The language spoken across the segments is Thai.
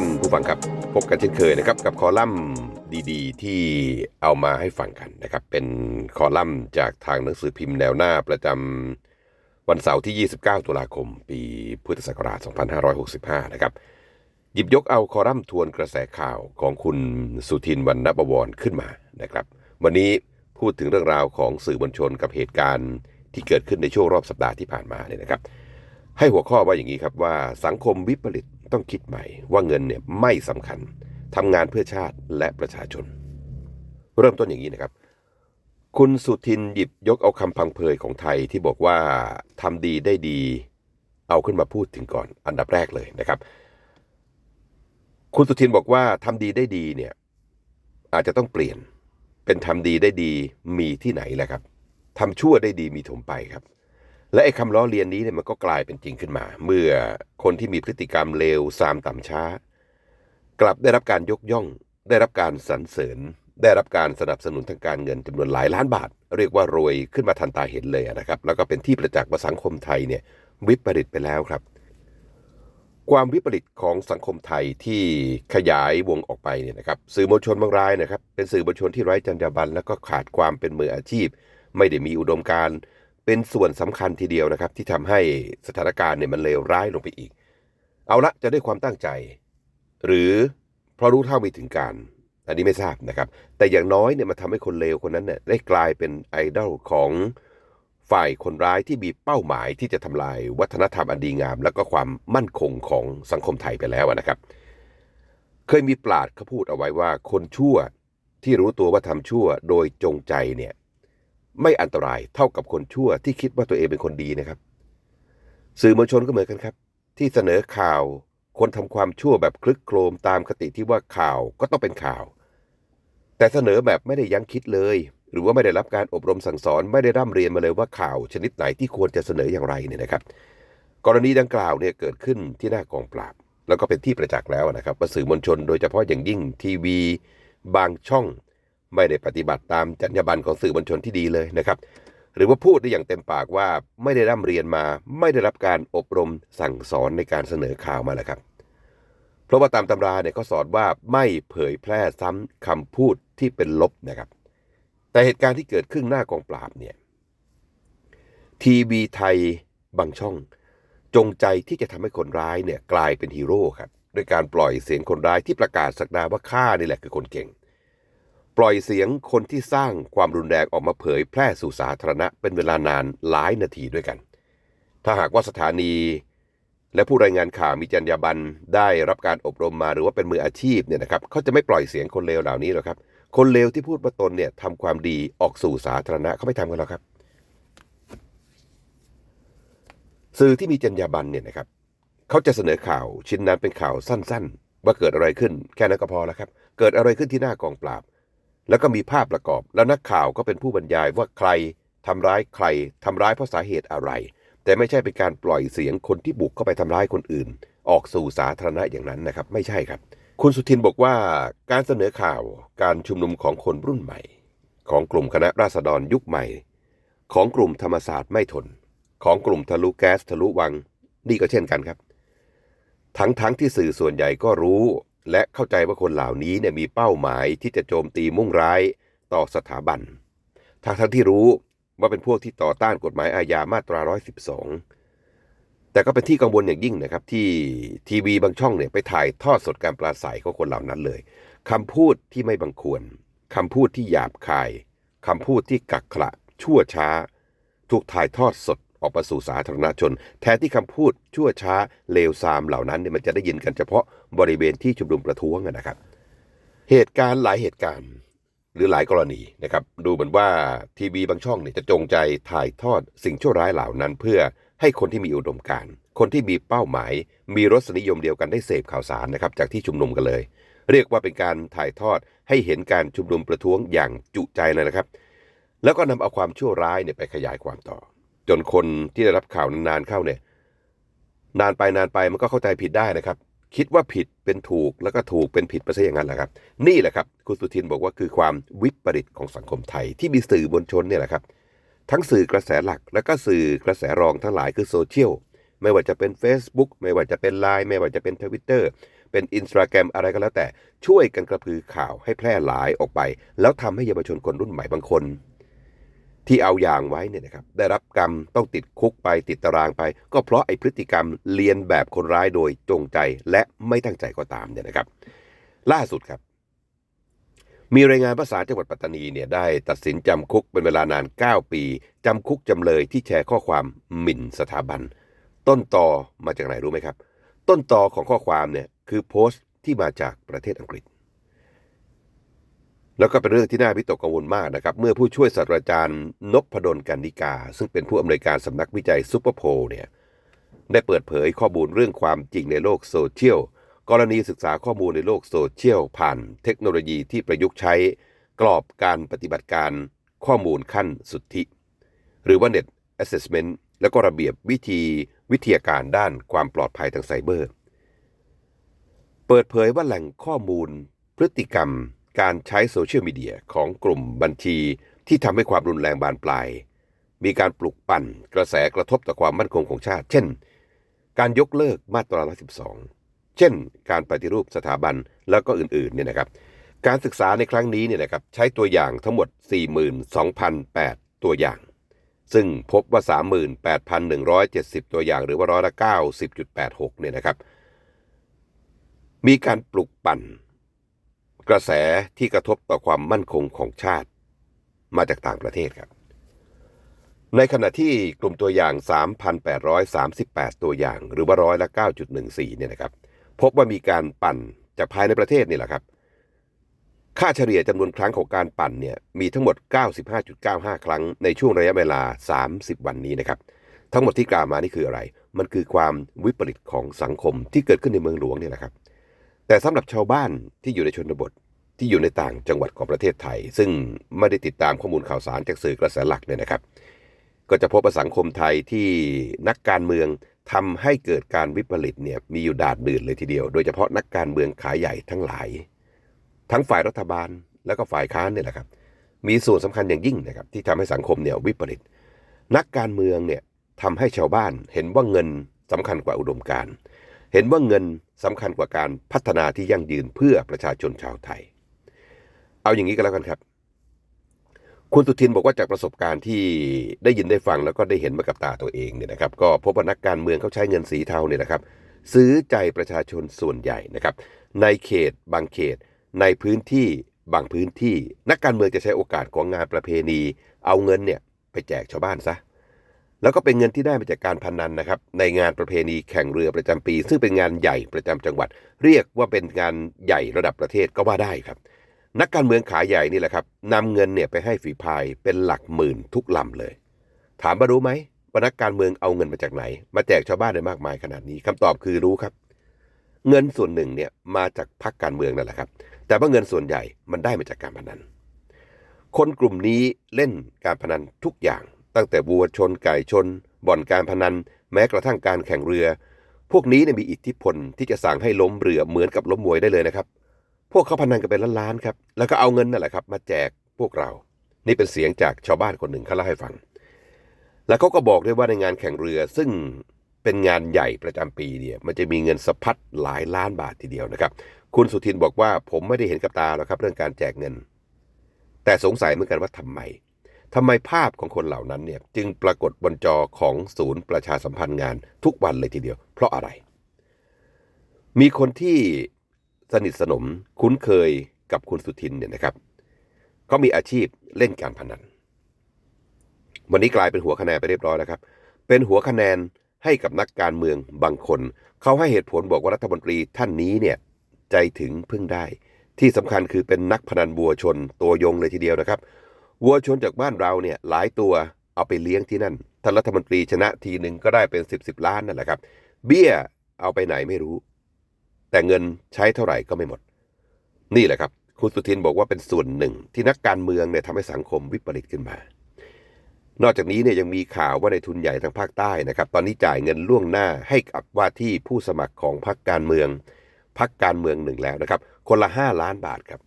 ท่านผู้ฟังครับพบกันเช่นเคยนะครับกับคอลัมน์ดีๆ ที่เอามาให้ฟังกันนะครับ เป็นคอลัมน์จากทางหนังสือพิมพ์แนวหน้าประจำวันเสาร์ที่ 29 ตุลาคม ปีพุทธศักราช 2565 นะครับ หยิบยกเอาคอลัมน์ทวนกระแสข่าวของคุณสุทินวรรณบวรขึ้นมานะครับ วันนี้พูดถึงเรื่องราวของสื่อมวลชนกับเหตุการณ์ที่เกิดขึ้นในช่วงรอบสัปดาห์ที่ผ่านมาเนี่ยนะครับ ให้หัวข้อว่าอย่างนี้ครับว่าสังคมวิปริต ต้องคิดใหม่ว่าเงินเนี่ยไม่สำคัญทำงานเพื่อชาติและประชาชน เริ่มต้นอย่างนี้นะครับ คุณสุทินหยิบยกเอาคำพังเพยของไทยที่บอกว่าทำดีได้ดี เอาขึ้นมาพูดถึงก่อนอันดับแรกเลยนะครับ คุณสุทินบอกว่าทำดีได้ดีเนี่ยอาจจะต้องเปลี่ยนเป็นทำดีได้ดีมีที่ไหนแหละครับทำชั่วได้ดีมีถมไปครับ และไอ้คำล้อเลียนนี้เนี่ยมันก็กลายเป็นจริงขึ้นมา เมื่อคนที่มีพฤติกรรมเลวซามต่ำช้า กลับได้รับการยกย่อง ได้รับการสรรเสริญ ได้รับการสนับสนุนทางการเงินจำนวนหลายล้านบาท เรียกว่ารวยขึ้นมาทันตาเห็นเลยนะครับ แล้วก็เป็นที่ประจักษ์ว่าสังคมไทยเนี่ยวิปริตไปแล้วครับ ความวิปริตของสังคมไทยที่ขยายวงออกไปเนี่ยนะครับสื่อมวลชนบางรายนะครับ เป็นสื่อมวลชนที่ไร้จรรยาบรรณแล้วก็ขาดความเป็นมืออาชีพ ไม่ได้มีอุดมการณ์ เป็นส่วนสำคัญทีเดียวนะครับ ที่ทำให้สถานการณ์เนี่ยมันเลวร้ายลงไปอีก เอาละจะได้ความตั้งใจ หรือเพราะรู้เท่าไม่ถึงการ อันนี้ไม่ทราบนะครับ แต่อย่างน้อยเนี่ยมันทำให้คนเลวคนนั้นเนี่ยได้กลายเป็นไอดอลของฝ่ายคนร้ายที่มีเป้าหมายที่จะทำลายวัฒนธรรมอันดีงาม แล้วก็ความมั่นคงของสังคมไทยไปแล้วนะครับ เคยมีปราดเขาพูดเอาไว้ว่าคนชั่วที่รู้ตัวว่าทำชั่วโดยจงใจเนี่ย ไม่อันตรายเท่ากับคนชั่วที่คิดว่าตัวเองเป็นคนดีนะครับ สื่อมวลชนก็เหมือนกันครับ ที่เสนอข่าวคนทำความชั่วแบบคลึกโครมตามคติที่ว่าข่าวก็ต้องเป็นข่าว แต่เสนอแบบไม่ได้ยั้งคิดเลย หรือว่าไม่ได้รับการอบรมสั่งสอนไม่ได้ร่ำเรียนมาเลยว่าข่าวชนิดไหนที่ควรจะเสนออย่างไรเนี่ยนะครับ กรณีดังกล่าวเนี่ยเกิดขึ้นที่หน้ากองปราบ แล้วก็เป็นที่ประจักษ์แล้วนะครับว่าสื่อมวลชน โดยเฉพาะอย่างยิ่งทีวี บางช่อง ไม่ได้ปฏิบัติตามจรรยาบรรณของสื่อมวลชนที่ดีเลยนะครับ หรือว่าพูดได้อย่างเต็มปากว่าไม่ได้ร่ำเรียนมา ไม่ได้รับการอบรมสั่งสอนในการเสนอข่าวมาแหละครับเพราะว่าตามตำราเนี่ยก็สอนว่าไม่เผยแพร่ซ้ำคำพูดที่เป็นลบนะครับ แต่เหตุการณ์ที่เกิดขึ้นหน้ากองปราบเนี่ยทีวีไทยบางช่อง จงใจที่จะทำให้คนร้ายเนี่ยกลายเป็นฮีโร่ครับด้วยการปล่อยเสียงคนร้ายที่ประกาศสักดาว่าข้านี่แหละคือคนเก่ง ปล่อยเสียงคนที่สร้างความรุนแรงออกมาเผยแพร่สู่สาธารณะเป็นเวลานานหลายนาทีด้วยกัน ถ้าหากว่าสถานี และผู้รายงานข่าวมีจรรยาบรรณได้รับการอบรมมาหรือว่าเป็นมืออาชีพเนี่ยนะครับเขาจะไม่ปล่อยเสียงคนเลวเหล่านี้หรอกครับ คนเลวที่พูดว่าตนเนี่ยทำความดีออกสู่สาธารณะเขาไม่ทำกันหรอกครับ สื่อที่มีจรรยาบรรณเนี่ยนะครับเขาจะเสนอข่าวชิ้นนั้นเป็นข่าวสั้น ๆ ว่าเกิดอะไรขึ้น แค่นั้นก็พอแล้วครับ เกิดอะไรขึ้นที่หน้ากองปราบ แล้วก็มีภาพประกอบ แล้วนักข่าวก็เป็นผู้บรรยายว่าใครทำร้ายใครทำร้ายเพราะสาเหตุอะไร แต่ไม่ใช่เป็นการปล่อยเสียงคนที่บุกเข้าไปทำร้ายคนอื่น ออกสู่สาธารณะอย่างนั้นนะครับ ไม่ใช่ครับ คุณสุทินบอกว่าการเสนอข่าวการชุมนุมของคนรุ่นใหม่ ของกลุ่มคณะราษฎรยุคใหม่ ของกลุ่มธรรมศาสตร์ไม่ทน ของกลุ่มทะลุแก๊สทะลุวัง นี่ก็เช่นกันครับ ทั้งทั้งที่สื่อส่วนใหญ่ก็รู้ และเข้าใจว่าคนเหล่านี้เนี่ยมีเป้าหมายที่จะโจมตีมุ่งร้ายต่อสถาบันทั้งทั้งที่รู้ว่าเป็นพวกที่ต่อต้านกฎหมายอาญามาตรา 112 แต่ก็เป็นที่กังวลอย่างยิ่งนะครับ ที่ทีวีบางช่องเนี่ยไปถ่ายทอดสดการปราศัยของคนเหล่านั้นเลยคำพูดที่ไม่บังควรคำพูดที่หยาบคายคำพูดที่กักขระชั่วช้า ถูกถ่ายทอดสด ออกมาสู่สาธารณชน แทนที่คำพูดชั่วช้าเลวทรามเหล่านั้นเนี่ยมันจะได้ยินกันเฉพาะบริเวณที่ชุมนุมประท้วงนะครับ เหตุการณ์หลายเหตุการณ์หรือหลายกรณีนะครับ ดูเหมือนว่าทีวีบางช่องเนี่ยจะจงใจถ่ายทอดสิ่งชั่วร้ายเหล่านั้น เพื่อให้คนที่มีอุดมการณ์คนที่มีเป้าหมาย มีรสนิยมเดียวกันได้เสพข่าวสารนะครับจากที่ชุมนุมกันเลย เรียกว่าเป็นการถ่ายทอดให้เห็นการชุมนุมประท้วงอย่างจุใจเลยนะครับ แล้วก็นำเอาความชั่วร้ายเนี่ยไปขยายความต่อ จนคนที่ได้รับข่าวนานๆเข้าเนี่ย นานไปนานไปมันก็เข้าใจผิดได้นะครับ คิดว่าผิดเป็นถูกแล้วก็ถูกเป็นผิดไปซะอย่างนั้นแหละครับ นี่แหละครับคุณสุทินบอกว่าคือความวิปริตของสังคมไทย ที่มีสื่อมวลชนเนี่ยแหละครับ ทั้งสื่อกระแสหลัก และก็สื่อกระแสรองทั้งหลายคือโซเชียลไม่ว่าจะเป็น Facebook ไม่ว่าจะเป็น Line ไม่ว่าจะเป็น Twitter เป็นอินสตาแกรมอะไรก็แล้วแต่ช่วยกันกระพือข่าวให้แพร่หลายออกไป แล้วทำให้เยาวชนคนรุ่นใหม่บางคน ที่เอาอย่างไว้เนี่ยนะครับได้รับกรรมต้องติดคุกไปติดตารางไป ก็เพราะไอ้พฤติกรรมเลียนแบบคนร้ายโดยจงใจและไม่ตั้งใจก็ตามเนี่ยนะครับ ล่าสุดครับ มีรายงานภาษาจังหวัดปัตตานีเนี่ยได้ตัดสินจำคุกเป็นเวลานาน 9 ปี จำคุกจำเลยที่แชร์ข้อความหมิ่นสถาบัน ต้นตอมาจากไหนรู้ไหมครับ ต้นตอของข้อความเนี่ยคือโพสต์ที่มาจากประเทศอังกฤษ แล้วก็เป็นเรื่องที่น่าวิตกกังวลมากนะครับ เมื่อผู้ช่วยศาสตราจารย์นพดลกันนิกา ซึ่งเป็นผู้อำนวยการสำนักวิจัยซูเปอร์โพลเนี่ยได้เปิดเผยข้อมูลเรื่องความจริงในโลกโซเชียลกรณีศึกษาข้อมูลในโลกโซเชียลผ่านเทคโนโลยีที่ประยุกต์ใช้กรอบการปฏิบัติการข้อมูลขั้นสุทธิ หรือว่า Net Assessment แล้วก็ระเบียบวิธีวิทยาการด้านความปลอดภัยทางไซเบอร์ เปิดเผยว่าแหล่งข้อมูลพฤติกรรม การใช้โซเชียลมีเดียของกลุ่มบัญชีที่ทำให้ความรุนแรงบานปลาย มีการปลุกปั่นกระแสกระทบต่อความมั่นคงของชาติ เช่น การยกเลิกมาตรา112 เช่น การปฏิรูปสถาบันแล้วก็อื่นๆเนี่ยนะครับ การศึกษาในครั้งนี้เนี่ยนะครับใช้ตัวอย่างทั้งหมด 42,008 ตัวอย่าง ซึ่งพบว่า 38,170 ตัวอย่างหรือว่าร้อยละ90.86เนี่ยนะครับ มีการปลุกปั่น กระแสที่กระทบต่อความมั่นคงของชาติ มาจากต่างประเทศครับ ในขณะที่กลุ่มตัวอย่าง 3,838 ตัวอย่าง หรือว่าร้อยละ9.14เนี่ยนะครับ พบว่ามีการปั่นจากภายในประเทศนี่แหละครับ ค่าเฉลี่ยจำนวนครั้งของการปั่นเนี่ยมีทั้งหมด 95.95 ครั้งในช่วงระยะเวลา 30 วันนี้นะครับ ทั้งหมดที่กล่าวมานี่คืออะไร มันคือความวิปริตของสังคมที่เกิดขึ้นในเมืองหลวงเนี่ยแหละครับ แต่สำหรับชาวบ้านที่อยู่ในชนบทที่อยู่ในต่างจังหวัดของประเทศไทย ซึ่งไม่ได้ติดตามข้อมูลข่าวสารจากสื่อกระแสหลักเนี่ยนะครับ ก็จะพบว่าสังคมไทยที่นักการเมืองทำให้เกิดการวิปริตเนี่ยมีอยู่ดาดดื่นเลยทีเดียว โดยเฉพาะนักการเมืองขายใหญ่ทั้งหลาย ทั้งฝ่ายรัฐบาลแล้วก็ฝ่ายค้านเนี่ยแหละครับ มีส่วนสำคัญอย่างยิ่งนะครับที่ทำให้สังคมเนี่ยวิปริตนักการเมืองเนี่ยทำให้ชาวบ้านเห็นว่าเงินสำคัญกว่าอุดมการณ์ เห็นว่าเงินสำคัญกว่าการพัฒนาที่ยั่งยืนเพื่อประชาชนชาวไทย เอาอย่างนี้ก็แล้วกันครับ คุณสุทินบอกว่าจากประสบการณ์ที่ได้ยินได้ฟังแล้วก็ได้เห็นมากับตาตัวเองเนี่ยนะครับ ก็พบว่านักการเมืองเขาใช้เงินสีเทาเนี่ยนะครับ ซื้อใจประชาชนส่วนใหญ่นะครับ ในเขต บางเขต ในพื้นที่บางพื้นที่ นักการเมืองจะใช้โอกาสของงานประเพณี เอาเงินเนี่ยไปแจกชาวบ้านซะ แล้วก็เป็นเงินที่ได้มาจากการพนันนะครับ ในงานประเพณีแข่งเรือประจำปี ซึ่งเป็นงานใหญ่ประจำจังหวัด เรียกว่าเป็นงานใหญ่ระดับประเทศก็ว่าได้ครับ นักการเมืองขายใหญ่นี่แหละครับนำเงินเนี่ยไปให้ฝีพายเป็นหลักหมื่นทุกลำเลย ถามว่ารู้ไหมว่านักการเมืองเอาเงินมาจากไหน มาแจกชาวบ้านได้มากมายขนาดนี้คำตอบคือรู้ครับ เงินส่วนหนึ่งเนี่ยมาจากพรรคการเมืองนั่นแหละครับ แต่ว่าเงินส่วนใหญ่มันได้มาจากการพนันคนกลุ่มนี้เล่นการพนันทุกอย่าง ตั้งแต่วัวชนไก่ชน บ่อนการพนัน แม้กระทั่งการแข่งเรือ พวกนี้เนี่ยมีอิทธิพลที่จะสั่งให้ล้มเรือเหมือนกับล้มมวยได้เลยนะครับ พวกเขาพนันกันเป็นล้านๆครับ แล้วก็เอาเงินนั่นแหละครับ มาแจกพวกเรา นี่เป็นเสียงจากชาวบ้านคนหนึ่งเขาเล่าให้ฟัง แล้วเขาก็บอกด้วยว่าในงานแข่งเรือซึ่งเป็นงานใหญ่ประจำปีเนี่ยมันจะมีเงินสะพัดหลายล้านบาททีเดียวนะครับ คุณสุทินบอกว่าผมไม่ได้เห็นกับตาหรอกครับ เรื่องการแจกเงิน แต่สงสัยเหมือนกันว่าทำไม ทำไมภาพของคนเหล่านั้นเนี่ยจึงปรากฏบนจอของศูนย์ประชาสัมพันธ์งานทุกวันเลยทีเดียว เพราะอะไร มีคนที่สนิทสนมคุ้นเคยกับคุณสุทินเนี่ยนะครับก็มีอาชีพเล่นการพนัน วันนี้กลายเป็นหัวคะแนนไปเรียบร้อยแล้วครับ เป็นหัวคะแนนให้กับนักการเมืองบางคน เขาให้เหตุผลบอกว่ารัฐมนตรีท่านนี้เนี่ยใจถึงพึ่งได้ ที่สำคัญคือเป็นนักพนันวัวชนตัวยงเลยทีเดียวนะครับ วัวชนจากบ้านเราเนี่ยหลายตัวเอาไปเลี้ยงที่นั่นท่านรัฐมนตรีชนะทีหนึ่งก็ได้เป็น10บสิบล้านนั่นแหละครับ เบี้ยเอาไปไหนไม่รู้ แต่เงินใช้เท่าไหร่ก็ไม่หมด นี่แหละครับ คุณสุทินบอกว่าเป็นส่วนหนึ่ง ที่นักการเมืองเนี่ยทำให้สังคมวิปริตขึ้นมา นอกจากนี้เนี่ยยังมีข่าวว่าในทุนใหญ่ทางภาคใต้นะครับ ตอนนี้จ่ายเงินล่วงหน้าให้กับว่าที่ผู้สมัครของพรรคการเมืองพรรคการเมืองหนึ่งแล้วนะครับ คนละห้าล้านบาทครับ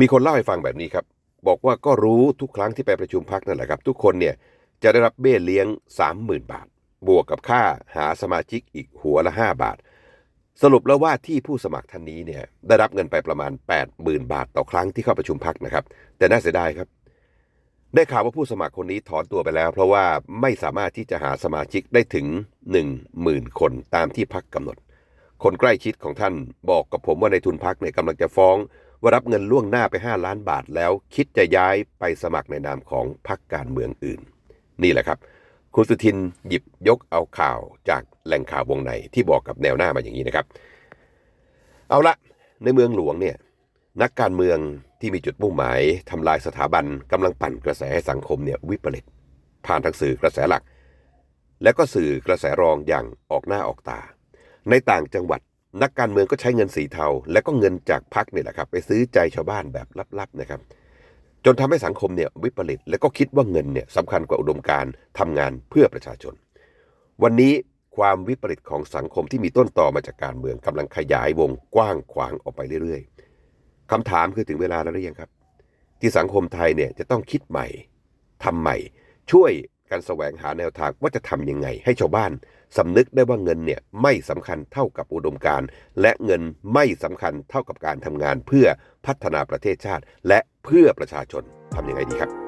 มีคนเล่าให้ฟังแบบนี้ครับ บอกว่าก็รู้ทุกครั้งที่ไปประชุมพักนั่นแหละครับ ทุกคนเนี่ยจะได้รับเบี้ยเลี้ยง 30,000 บาท บวกกับค่าหาสมาชิกอีกหัวละ 5 บาท สรุปแล้วว่าที่ผู้สมัครท่านนี้เนี่ยได้รับเงินไปประมาณ 80,000 บาทต่อครั้งที่เข้าประชุมพักนะครับ แต่น่าเสียดายครับ ได้ข่าวว่าผู้สมัครคนนี้ถอนตัวไปแล้ว เพราะว่าไม่สามารถที่จะหาสมาชิกได้ถึง 10,000 คนตามที่พักกำหนด คนใกล้ชิดของท่านบอกกับผมว่าในทุนพักเนี่ยกำลังจะฟ้อง ว่ารับเงินล่วงหน้าไป 5 ล้านบาทแล้ว คิดจะย้ายไปสมัครในนามของพักการเมืองอื่น นี่แหละครับ คุณสุทินหยิบยกเอาข่าวจากแหล่งข่าววงในที่บอกกับแนวหน้ามาอย่างนี้นะครับ เอาละในเมืองหลวงเนี่ยนักการเมืองที่มีจุดมุ่งหมายทำลายสถาบันกำลังปั่นกระแสให้สังคมเนี่ยวิปริตผ่านทางสื่อกระแสหลัก และก็สื่อกระแสรองอย่างออกหน้าออกตา ในต่างจังหวัด นักการเมืองก็ใช้เงินสีเทา และก็เงินจากพักนี่แหละครับไปซื้อใจชาวบ้านแบบลับๆนะครับ จนทำให้สังคมเนี่ยวิปริตและก็คิดว่าเงินเนี่ยสำคัญกว่าอุดมการณ์ทำงานเพื่อประชาชน วันนี้ความวิปริตของสังคมที่มีต้นต่อมาจากการเมืองกำลังขยายวงกว้างขวางออกไปเรื่อยๆคำถามคือถึงเวลาแล้วหรือยังครับ ที่สังคมไทยเนี่ยจะต้องคิดใหม่ทำใหม่ ช่วย การแสวงหาแนวทางว่าจะทำยังไง ให้ชาวบ้านสำนึกได้ว่าเงินเนี่ยไม่สำคัญเท่ากับอุดมการณ์และเงินไม่สำคัญเท่ากับการทำงานเพื่อพัฒนาประเทศชาติ และเพื่อประชาชนทำยังไงดีครับ